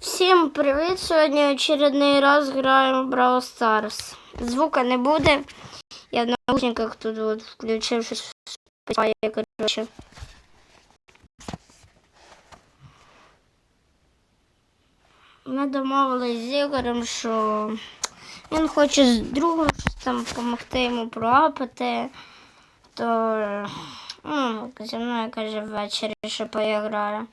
Всім привіт! Сьогодні очередний раз граємо в Brawl Stars. Звука не буде. Я в наушниках тут от включив щось співає. Ми домовились з Ігорем, що він хоче з другом там допомогти йому проапати, то ну, зі мною каже ввечері, що поіграє.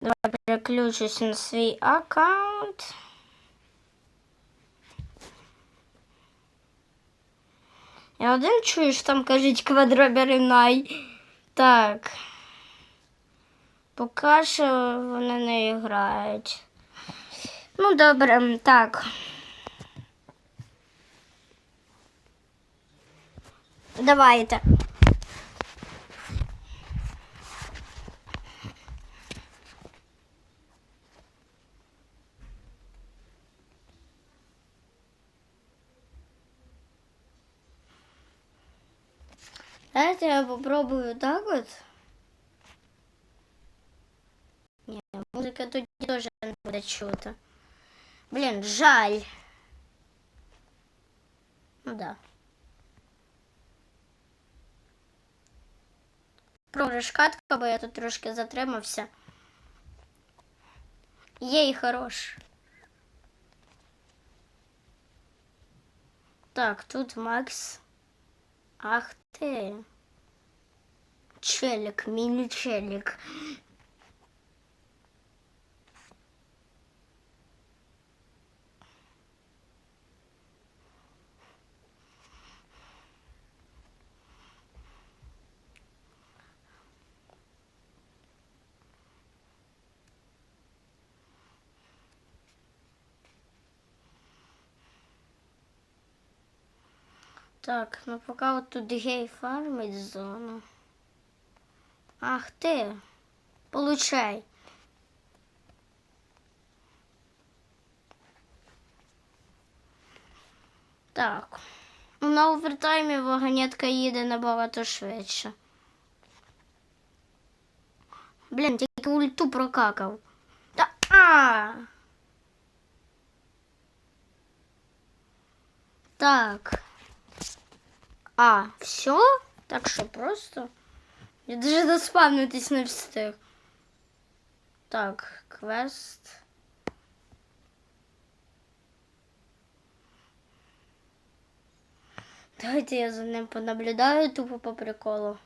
Давай переключусь на свій аккаунт. Я один чую, що там кажуть квадроберинай. Так. Поки що вони не грають. Ну, добре, так. Давайте теж не буде чути. Блін, жаль. Ну да. Програш катка, бо я тут трошки затримався. Єй, хорош. Так, тут Макс. Ах ти. Челик, міні-челик. Так, ну пока вот тут гей фармить зону. Ах ты, получай. Так. На овертаймі вагонетка їде набагато швидше. Блін, тільки ульту прокакав. Та а! Так. А, все? Так що просто? Я даже доспавнитись не встиг. Так, квест. Давайте я за ним понаблюдаю тупо по приколу.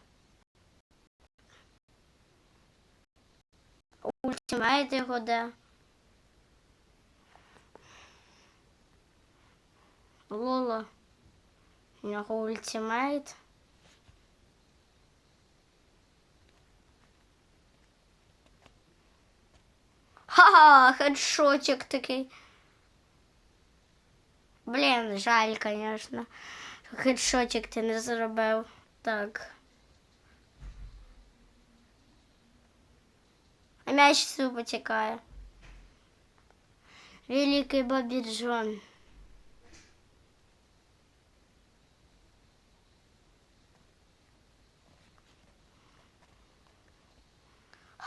Ультимейт його де? Лола. У нього ультимейт. Ха-ха, хедшотик такий. Блін, жаль, що Хедшотик ти не зробив. Так. А м'яч супо потікає. Великий Бобі Джон.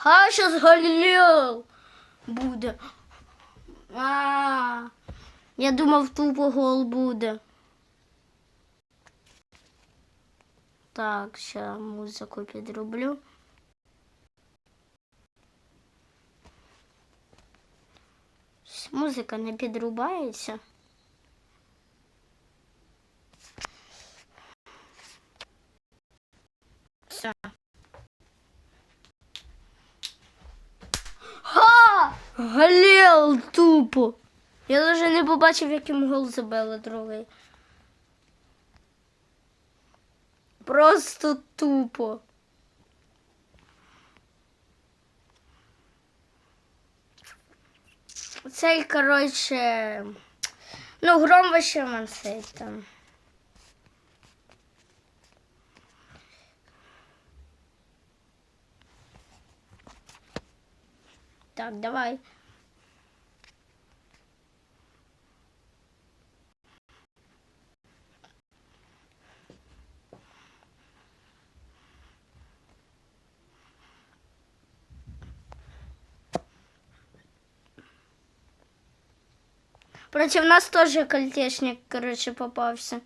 Ха, щас Галілео буде. А, я думав, тупо гол буде. Так, ще музику підроблю. Музика не підрубається. Все. Ха! Галел тупо. Я навіть не побачив, яким гол забили другий. Просто тупо. Цей, коротше, ну, гром вообще мансить там. Так, давай. Против нас тоже кольтешник, короче, попался.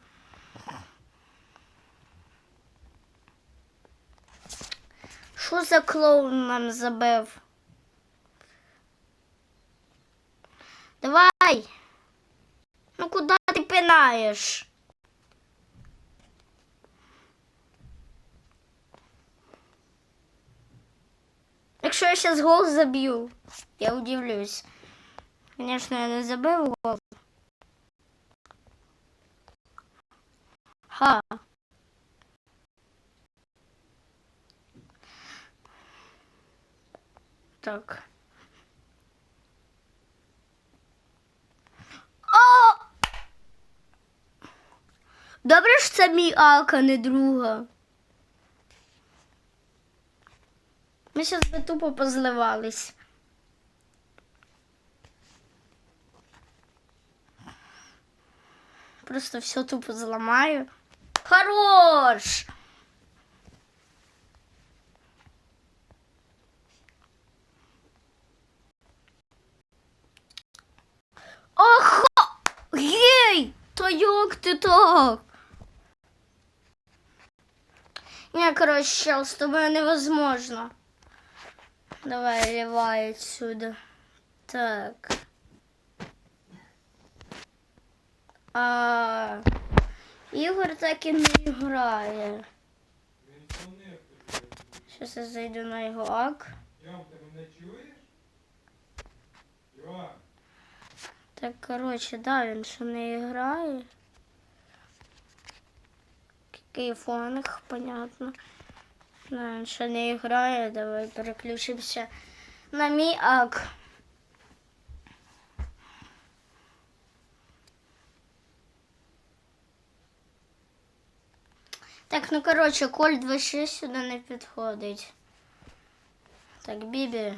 Що за клоун нам забив? Пинаєш? Якщо я зараз гол заб'ю, я удивлюсь. Звісно, я не забив гол. Ха. Так. О! Добре ж це мій Алка, не друга. Ми зараз би тупо позливались. Просто все тупо зламаю. Хорош! Охо! Гей! Та як ти так? Не, короче, чел, с тобой невозможно. Давай, ливай отсюда. Так. А, Ігор так і не грає. Тобі. Зараз я зайду на його ак. Йом, ти мене чуєш? Йом, Так, короче, да, він ще не грає. Який фоник, понятно. Да, він не грає. Давай переключимося на мій ак. Так, ну короче, Коль 26 сюди не підходить. Так, Бібі.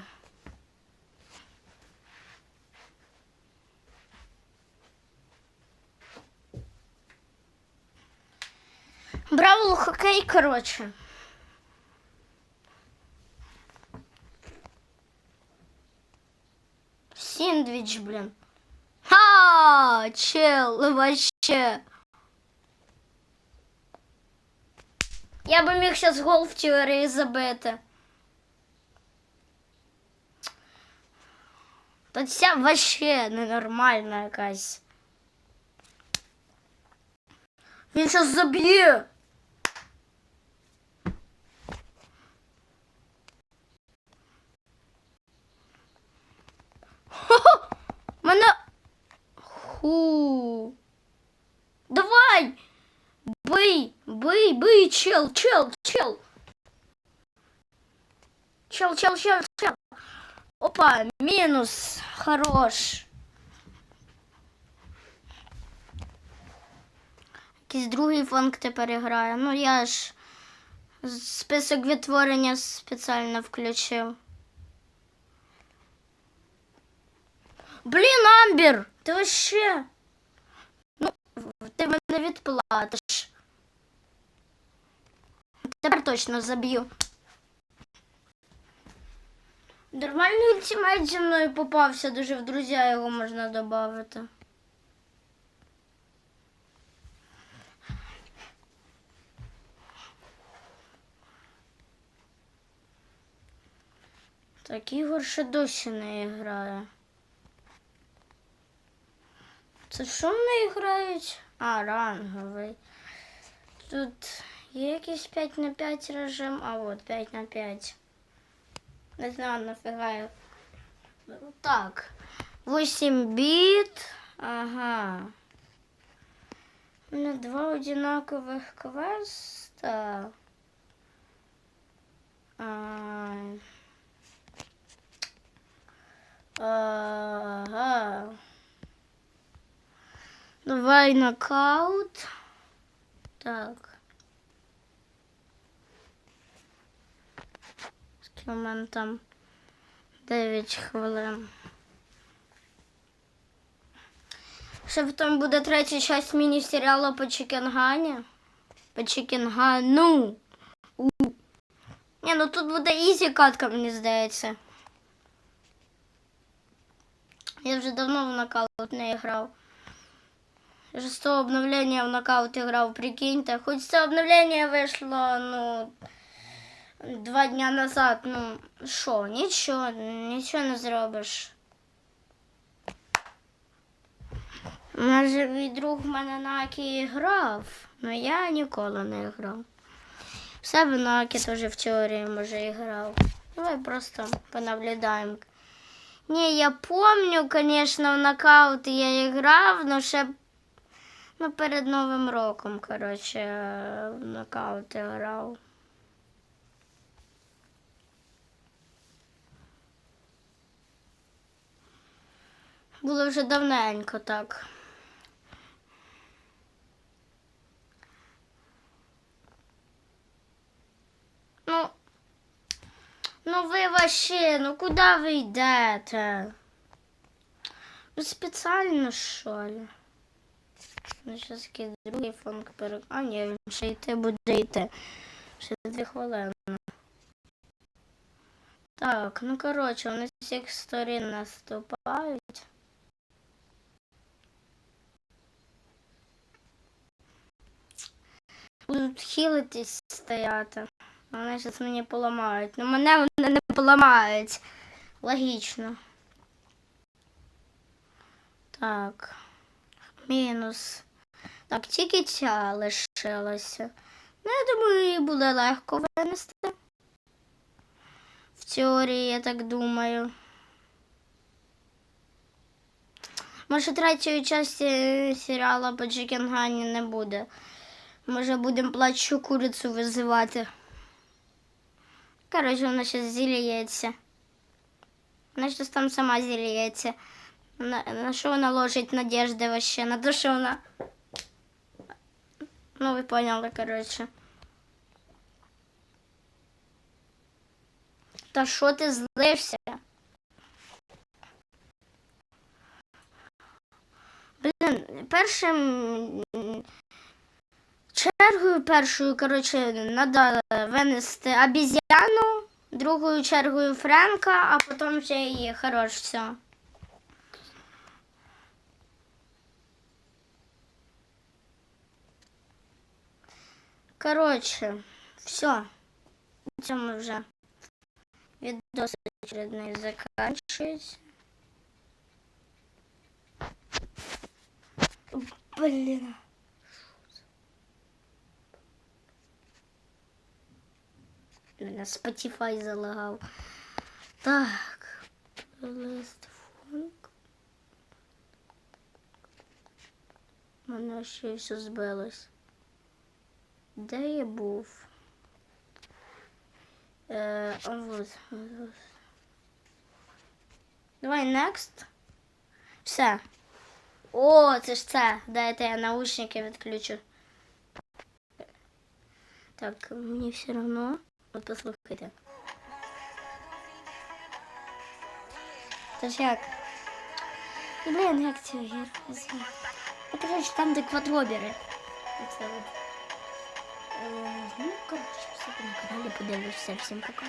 Бравл хокей, короче. Сендвич, блин. Ха! Чел, вообще. Я би міг зараз гол в теорії забити. Та ця вообще ненормальна якась. Він зараз заб'є. Мене. Ху. Давай! Бий, бий, бий, чел, чел, чел. Чел, чел, чел, чел. Опа, мінус. Хорош. Якийсь другий фонк тепер грає. Ну я ж список відтворення спеціально включив. Блін, Амбер, ти вообще. Ну, ти мене відплатиш. Тепер точно заб'ю. Нормальний ультимейт зі мною попався, дуже в друзі його можна додати. Так, Ігор ще досі не грає. Це що вони грають? А, ранговий. Тут є якийсь 5 на 5 режим, а от 5 на 5. Не знаю, нафіга Так. 8 біт. Ага. У мене два одинакових квеста. А... Ага. Давай нокаут. Так. Скільки у мене там 9 хвилин. Ще потім буде третя часть міні-серіалу по Чікенгані. По Чікенгану. У. Ні, ну тут буде ізі катка, мені здається. Я вже давно в нокаут не грав. Шестое обновление в нокаут играл, прикиньте. Хоть це обновление вийшло, ну, два дня назад, ну, що, нічого, нічого не зробиш. Може, мій друг в мене на Акі грав, але я ніколи не грав. В себе на Акі теж в теорії, може, і грав. Давай просто понаблюдаємо. Ні, я помню, звісно, в нокаут я грав, але ще ну, перед Новим роком, коротше, в нокаут я грав. Було вже давненько так. Ну, ну ви вообще, ну куди ви йдете? Ви спеціально, що ли? Ну, зараз якийсь другий фон перек... А, ні, він ще йти буде йти. Ще дві хвилини. Так, ну коротше, вони з всіх сторін наступають. Будуть хилитись стояти. Вони зараз мені поламають. Ну мене вони не поламають. Логічно. Так. Мінус. Так, тільки ця лишилася. Ну, я думаю, її буде легко винести. В теорії, я так думаю. Може, третьої частини серіалу по Чікенгані не буде. Може, будемо плачу курицю визивати. Коротше, вона зараз зіліється. Вона щось там сама зіліється. На, на що вона ложить надежди вообще? На те, що вона. Ну, ви поняли, коротше. Та що ти злився? Блін, першим чергою першою, коротше, треба винести обіз'яну, другою чергою Френка, а потім вже її. Хорош, все. Коротше, все. На цьому вже відос очередний закінчується. Блін. Spotify залагав. Так. Плейлист фонк. Мене ще все збилось. Де я був? Е, а вот, вот. Давай next. Все. О, це ж це. Дайте я наушники відключу. Так, мені все одно. От послухайте. Тож як? Ну, Блін, як цю гірку звати? Ну, коротше, там, де квадробери. Оце от. Е, Ну, короче, все на канале. подивишся. Всім пока.